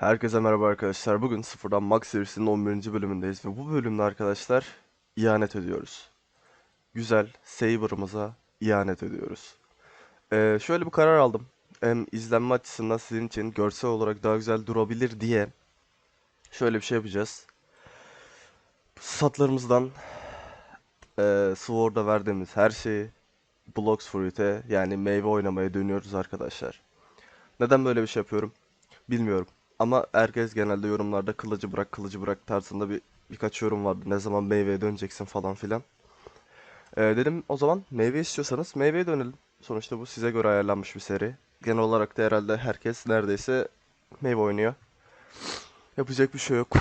Herkese merhaba arkadaşlar. Bugün sıfırdan Max serisinin 11. bölümündeyiz ve bu bölümde arkadaşlar ihanet ediyoruz. Güzel Saber'ımıza ihanet ediyoruz. Ee, şöyle bir karar aldım. Hem izlenme açısından sizin için görsel olarak daha güzel durabilir diye şöyle bir şey yapacağız. Satlarımızdan e, Sword'a verdiğimiz her şeyi Blocks Fruit'e yani meyve oynamaya dönüyoruz arkadaşlar. Neden böyle bir şey yapıyorum? Bilmiyorum. Ama herkes genelde yorumlarda kılıcı bırak kılıcı bırak tarzında bir birkaç yorum vardı. Ne zaman meyveye döneceksin falan filan. Ee, dedim o zaman meyve istiyorsanız meyveye dönelim. Sonuçta bu size göre ayarlanmış bir seri. Genel olarak da herhalde herkes neredeyse meyve oynuyor. Yapacak bir şey yok.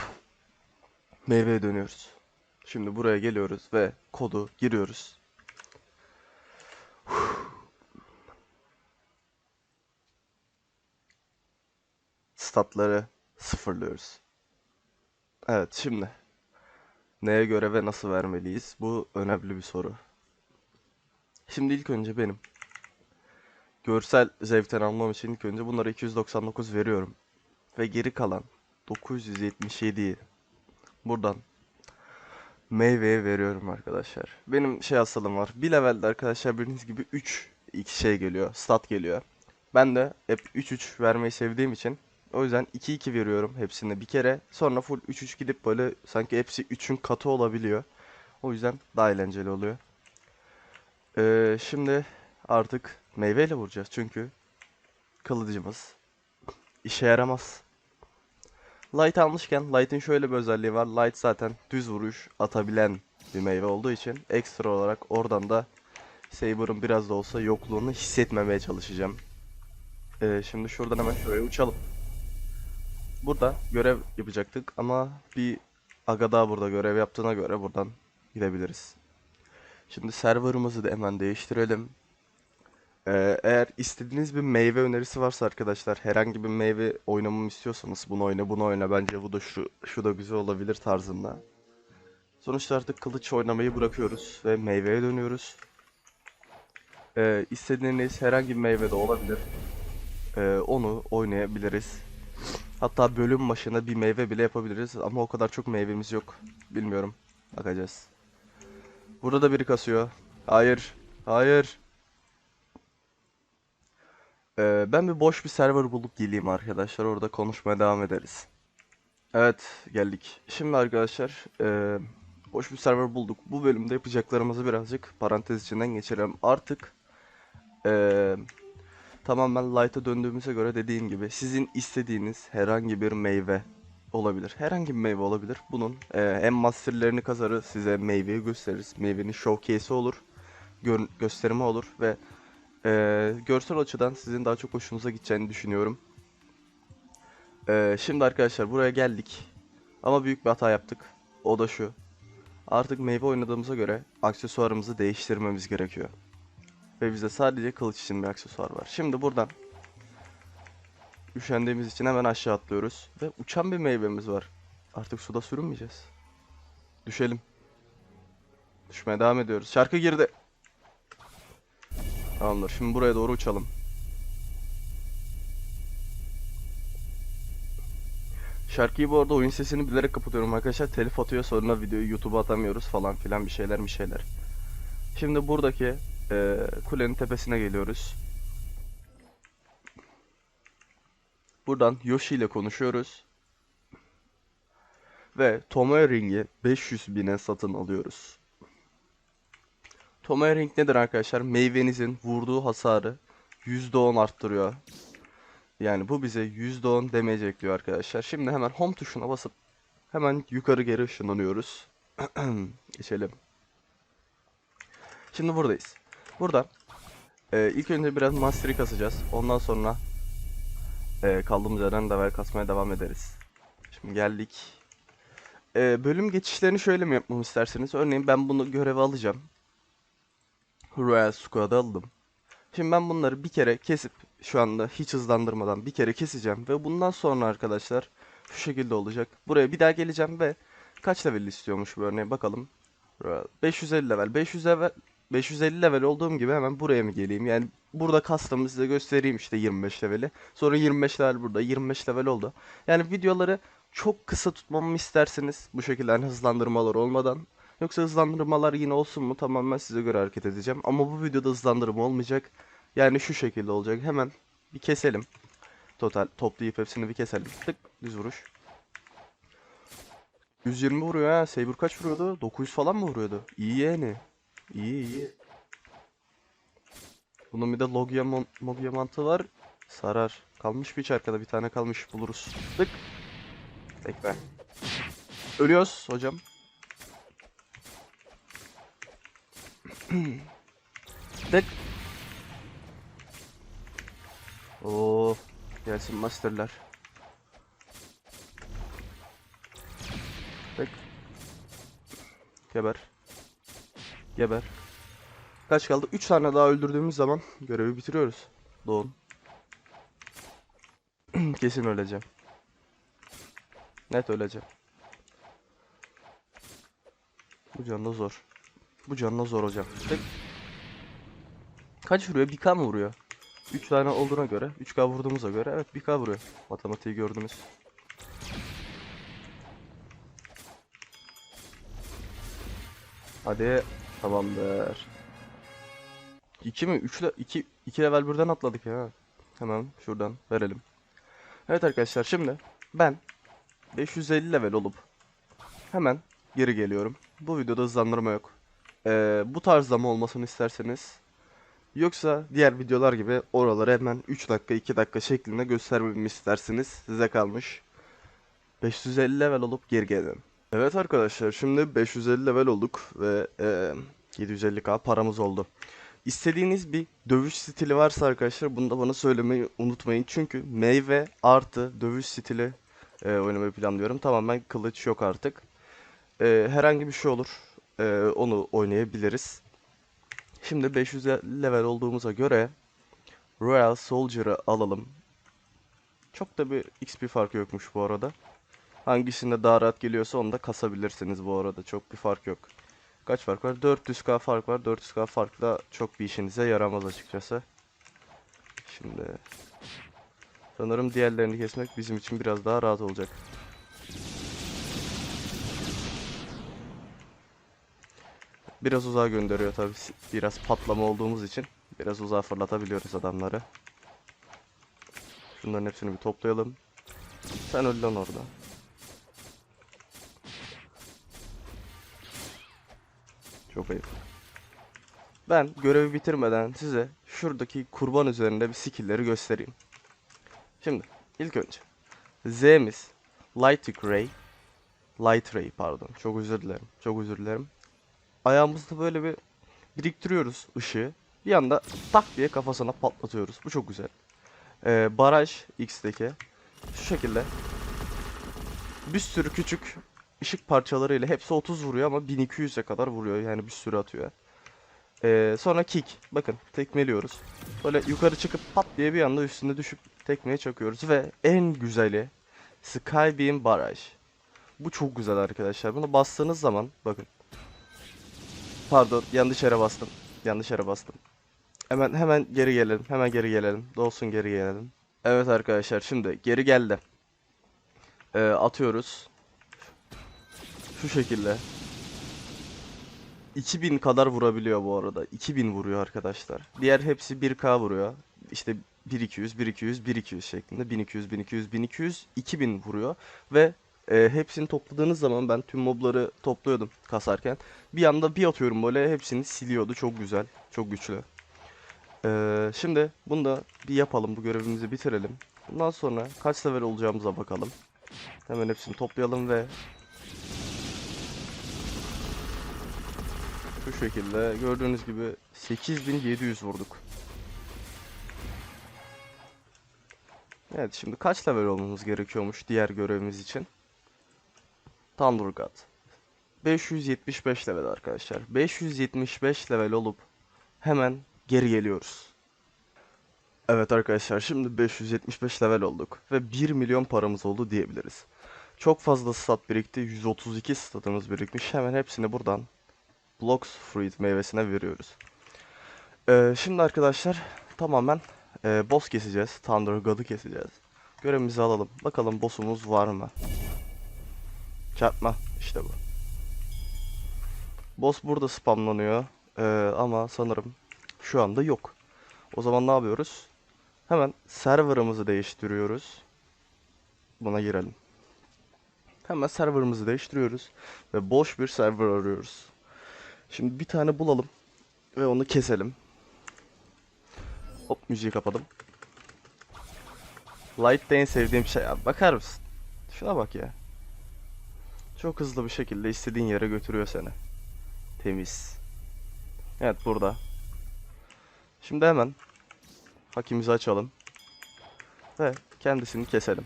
Meyveye dönüyoruz. Şimdi buraya geliyoruz ve kodu giriyoruz. Statları sıfırlıyoruz. Evet şimdi neye göre ve nasıl vermeliyiz? Bu önemli bir soru. Şimdi ilk önce benim görsel zevkten almam için ilk önce bunlara 299 veriyorum. Ve geri kalan 977'yi buradan meyveye veriyorum arkadaşlar. Benim şey hastalığım var. Bir levelde arkadaşlar bildiğiniz gibi 3 iki şey geliyor. Stat geliyor. Ben de hep 3-3 vermeyi sevdiğim için o yüzden 2-2 veriyorum hepsine bir kere. Sonra full 3-3 gidip böyle sanki hepsi 3'ün katı olabiliyor. O yüzden daha eğlenceli oluyor. Ee, şimdi artık meyveyle vuracağız. Çünkü kılıcımız işe yaramaz. Light almışken Light'in şöyle bir özelliği var. Light zaten düz vuruş atabilen bir meyve olduğu için ekstra olarak oradan da Saber'ın biraz da olsa yokluğunu hissetmemeye çalışacağım. Ee, şimdi şuradan hemen şuraya uçalım. Burada görev yapacaktık ama bir aga daha burada görev yaptığına göre buradan gidebiliriz. Şimdi serverımızı da hemen değiştirelim. Ee, eğer istediğiniz bir meyve önerisi varsa arkadaşlar herhangi bir meyve oynamamı istiyorsanız bunu oyna bunu oyna bence bu da şu, şu da güzel olabilir tarzında. Sonuçta artık kılıç oynamayı bırakıyoruz ve meyveye dönüyoruz. Ee, istediğiniz herhangi bir meyve de olabilir. Ee, onu oynayabiliriz. Hatta bölüm başına bir meyve bile yapabiliriz ama o kadar çok meyvemiz yok. Bilmiyorum. Bakacağız. Burada da biri kasıyor. Hayır. Hayır. Ee, ben bir boş bir server bulup geleyim arkadaşlar. Orada konuşmaya devam ederiz. Evet geldik. Şimdi arkadaşlar e, boş bir server bulduk. Bu bölümde yapacaklarımızı birazcık parantez içinden geçirelim. Artık e, tamamen light'a döndüğümüze göre dediğim gibi sizin istediğiniz herhangi bir meyve olabilir. Herhangi bir meyve olabilir. Bunun e, hem masterlerini kazarız size meyveyi gösteririz. Meyvenin showcase'i olur. Gör, gösterimi olur ve e, görsel açıdan sizin daha çok hoşunuza gideceğini düşünüyorum. E, şimdi arkadaşlar buraya geldik. Ama büyük bir hata yaptık. O da şu. Artık meyve oynadığımıza göre aksesuarımızı değiştirmemiz gerekiyor. Ve bizde sadece kılıç için bir aksesuar var. Şimdi buradan üşendiğimiz için hemen aşağı atlıyoruz. Ve uçan bir meyvemiz var. Artık suda sürünmeyeceğiz. Düşelim. Düşmeye devam ediyoruz. Şarkı girdi. Tamamdır. Şimdi buraya doğru uçalım. Şarkıyı bu arada oyun sesini bilerek kapatıyorum arkadaşlar. Telif atıyor sonra videoyu YouTube'a atamıyoruz falan filan bir şeyler bir şeyler. Şimdi buradaki e, kulenin tepesine geliyoruz. Buradan Yoshi ile konuşuyoruz. Ve Tomoe Ring'i 500 bine satın alıyoruz. Tomoe Ring nedir arkadaşlar? Meyvenizin vurduğu hasarı %10 arttırıyor. Yani bu bize %10 damage ekliyor arkadaşlar. Şimdi hemen home tuşuna basıp hemen yukarı geri ışınlanıyoruz. Geçelim. Şimdi buradayız. Burada e, ilk önce biraz mastery kasacağız. Ondan sonra e, kaldığımız yerden level kasmaya devam ederiz. Şimdi geldik. E, bölüm geçişlerini şöyle mi yapmamı isterseniz? Örneğin ben bunu göreve alacağım. Royal Squad'a aldım. Şimdi ben bunları bir kere kesip şu anda hiç hızlandırmadan bir kere keseceğim ve bundan sonra arkadaşlar şu şekilde olacak. Buraya bir daha geleceğim ve kaç level istiyormuş bu örneğin bakalım. Royal 550 level. 500 level 550 level olduğum gibi hemen buraya mı geleyim? Yani burada custom'ı size göstereyim işte 25 leveli. Sonra 25 level burada, 25 level oldu. Yani videoları çok kısa tutmamı isterseniz bu şekilde hani hızlandırmalar olmadan. Yoksa hızlandırmalar yine olsun mu tamamen size göre hareket edeceğim. Ama bu videoda hızlandırma olmayacak. Yani şu şekilde olacak. Hemen bir keselim. Total toplayıp hepsini bir keselim. Tık düz vuruş. 120 vuruyor ha. Saber kaç vuruyordu? 900 falan mı vuruyordu? İyi yani. İyi iyi. Bunun bir de logya, mon- mantığı var. Sarar. Kalmış bir arkada bir tane kalmış buluruz. Tık. Bekle. Ölüyoruz hocam. Tık. Oo, gelsin masterlar. Tık. Geber. Geber. Kaç kaldı? 3 tane daha öldürdüğümüz zaman görevi bitiriyoruz. Doğun. Kesin öleceğim. Net öleceğim. Bu canlı zor. Bu canlı zor hocam. Tık. Kaç vuruyor? 1K mı vuruyor? 3 tane olduğuna göre, 3K vurduğumuza göre evet 1K vuruyor. Matematiği gördünüz. Hadi tamamdır. 2 mi? 3 ile 2 2 level birden atladık ya. Hemen şuradan verelim. Evet arkadaşlar şimdi ben 550 level olup hemen geri geliyorum. Bu videoda hızlandırma yok. Ee, bu tarzda mı olmasını isterseniz yoksa diğer videolar gibi oraları hemen 3 dakika 2 dakika şeklinde göstermemi isterseniz size kalmış. 550 level olup geri gelelim. Evet arkadaşlar şimdi 550 level olduk ve e, 750k paramız oldu. İstediğiniz bir dövüş stili varsa arkadaşlar bunu da bana söylemeyi unutmayın. Çünkü meyve artı dövüş stili e, oynamayı planlıyorum. Tamamen kılıç yok artık. E, herhangi bir şey olur. E, onu oynayabiliriz. Şimdi 500 level olduğumuza göre Royal Soldier'ı alalım. Çok da bir XP farkı yokmuş bu arada. Hangisinde daha rahat geliyorsa onu da kasabilirsiniz bu arada. Çok bir fark yok. Kaç fark var? 400k fark var. 400k fark da çok bir işinize yaramaz açıkçası. Şimdi sanırım diğerlerini kesmek bizim için biraz daha rahat olacak. Biraz uzağa gönderiyor tabi. Biraz patlama olduğumuz için biraz uzağa fırlatabiliyoruz adamları. Şunların hepsini bir toplayalım. Sen öl lan orada. Çok ayıp. Ben görevi bitirmeden size şuradaki kurban üzerinde bir skill'leri göstereyim. Şimdi ilk önce Z'miz Light Ray Light Ray pardon. Çok özür dilerim. Çok özür dilerim. Ayağımızda böyle bir biriktiriyoruz ışığı. Bir anda tak diye kafasına patlatıyoruz. Bu çok güzel. Ee, baraj X'teki şu şekilde bir sürü küçük ışık parçalarıyla hepsi 30 vuruyor ama 1200'e kadar vuruyor. Yani bir sürü atıyor. Ee, sonra kick. Bakın tekmeliyoruz. Böyle yukarı çıkıp pat diye bir anda üstüne düşüp tekmeye çakıyoruz. Ve en güzeli Skybeam Barrage. Bu çok güzel arkadaşlar. Bunu bastığınız zaman bakın. Pardon yanlış yere bastım. Yanlış yere bastım. Hemen hemen geri gelelim. Hemen geri gelelim. Dolsun geri gelelim. Evet arkadaşlar şimdi geri geldi. Ee, atıyoruz. Şu şekilde. 2000 kadar vurabiliyor bu arada. 2000 vuruyor arkadaşlar. Diğer hepsi 1k vuruyor. İşte 1200, 1200, 1200 şeklinde. 1200, 1200, 1200, 2000 vuruyor. Ve e, hepsini topladığınız zaman ben tüm mobları topluyordum kasarken. Bir anda bir atıyorum böyle hepsini siliyordu. Çok güzel, çok güçlü. Ee, şimdi bunu da bir yapalım. Bu görevimizi bitirelim. Bundan sonra kaç level olacağımıza bakalım. Hemen hepsini toplayalım ve şekilde gördüğünüz gibi 8700 vurduk. Evet şimdi kaç level olmamız gerekiyormuş diğer görevimiz için? Thunder God. 575 level arkadaşlar. 575 level olup hemen geri geliyoruz. Evet arkadaşlar şimdi 575 level olduk ve 1 milyon paramız oldu diyebiliriz. Çok fazla stat birikti. 132 statımız birikmiş. Hemen hepsini buradan Blocks Fruit meyvesine veriyoruz. Ee, şimdi arkadaşlar tamamen e, boss keseceğiz. Thunder God'u keseceğiz. Görevimizi alalım. Bakalım boss'umuz var mı? Çarpma. İşte bu. Boss burada spamlanıyor. Ee, ama sanırım şu anda yok. O zaman ne yapıyoruz? Hemen server'ımızı değiştiriyoruz. Buna girelim. Hemen server'ımızı değiştiriyoruz ve boş bir server arıyoruz. Şimdi bir tane bulalım ve onu keselim. Hop müziği kapadım. Light de en sevdiğim şey. Abi bakar mısın? Şuna bak ya. Çok hızlı bir şekilde istediğin yere götürüyor seni. Temiz. Evet burada. Şimdi hemen hakimizi açalım. Ve kendisini keselim.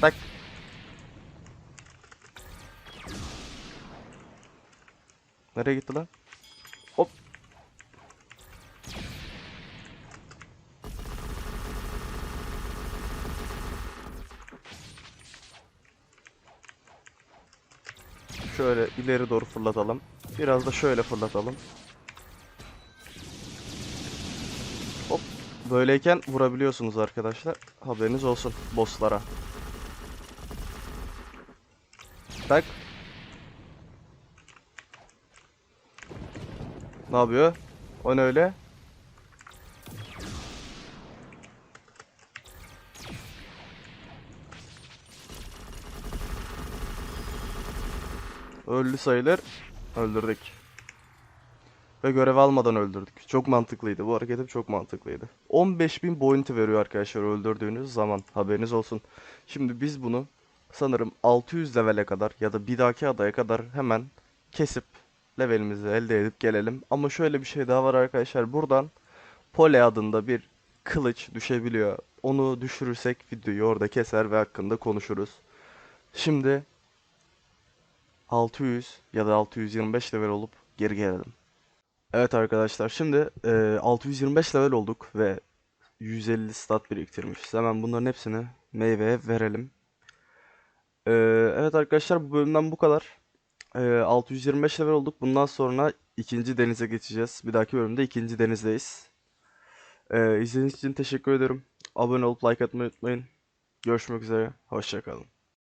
Tak. Nereye gitti lan? Şöyle ileri doğru fırlatalım. Biraz da şöyle fırlatalım. Hop. Böyleyken vurabiliyorsunuz arkadaşlar. Haberiniz olsun bosslara. Tak. Ne yapıyor? O ne öyle? Öldü sayılır. Öldürdük. Ve görev almadan öldürdük. Çok mantıklıydı. Bu hareketim çok mantıklıydı. 15.000 bounty veriyor arkadaşlar öldürdüğünüz zaman. Haberiniz olsun. Şimdi biz bunu sanırım 600 levele kadar ya da bir dahaki adaya kadar hemen kesip levelimizi elde edip gelelim. Ama şöyle bir şey daha var arkadaşlar. Buradan Pole adında bir kılıç düşebiliyor. Onu düşürürsek videoyu orada keser ve hakkında konuşuruz. Şimdi 600 ya da 625 level olup geri gelelim. Evet arkadaşlar şimdi e, 625 level olduk ve 150 stat biriktirmişiz. Hemen bunların hepsini meyveye verelim. E, evet arkadaşlar bu bölümden bu kadar. E, 625 level olduk. Bundan sonra ikinci denize geçeceğiz. Bir dahaki bölümde ikinci denizdeyiz. E, izlediğiniz için teşekkür ederim. Abone olup like atmayı unutmayın. Görüşmek üzere. Hoşçakalın.